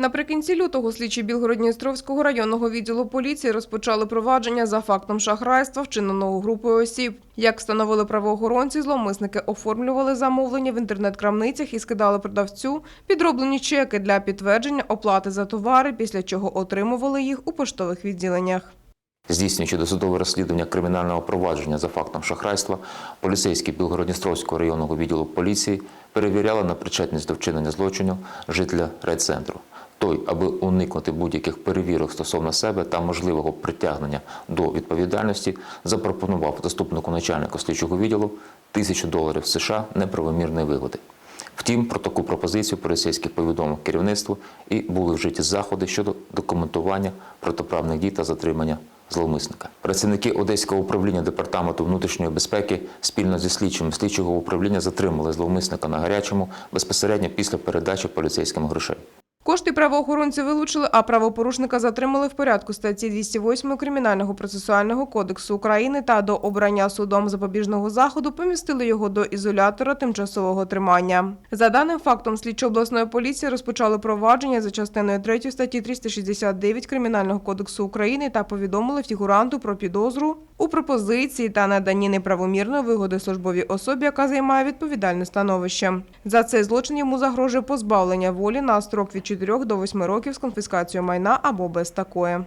Наприкінці лютого слідчі Білгородністровського районного відділу поліції розпочали провадження за фактом шахрайства, вчиненого групою осіб. Як встановили правоохоронці, зловмисники оформлювали замовлення в інтернет-крамницях і скидали продавцю підроблені чеки для підтвердження оплати за товари, після чого отримували їх у поштових відділеннях. Здійснюючи досудове розслідування кримінального провадження за фактом шахрайства, поліцейські Білгородністровського районного відділу поліції перевіряли на причетність до вчинення злочину жителя райцентру. Той, аби уникнути будь-яких перевірок стосовно себе та можливого притягнення до відповідальності, запропонував заступнику начальника слідчого відділу тисячу доларів США неправомірної вигоди. Втім, про таку пропозицію поліцейський повідомив керівництву і були вжиті заходи щодо документування протиправних дій та затримання зловмисника. Працівники Одеського управління департаменту внутрішньої безпеки спільно зі слідчими слідчого управління затримали зловмисника на гарячому безпосередньо після передачі поліцейським грошей. Кошти правоохоронці вилучили, а правопорушника затримали в порядку статті 208 Кримінального процесуального кодексу України та до обрання судом запобіжного заходу помістили його до ізолятора тимчасового тримання. За даним фактом, слідчі обласної поліції розпочали провадження за частиною 3 статті 369 Кримінального кодексу України та повідомили фігуранту про підозру у пропозиції та наданні неправомірної вигоди службовій особі, яка займає відповідальне становище. За цей злочин йому загрожує позбавлення волі на строк від 4 до 8 років з конфіскацією майна або без такої.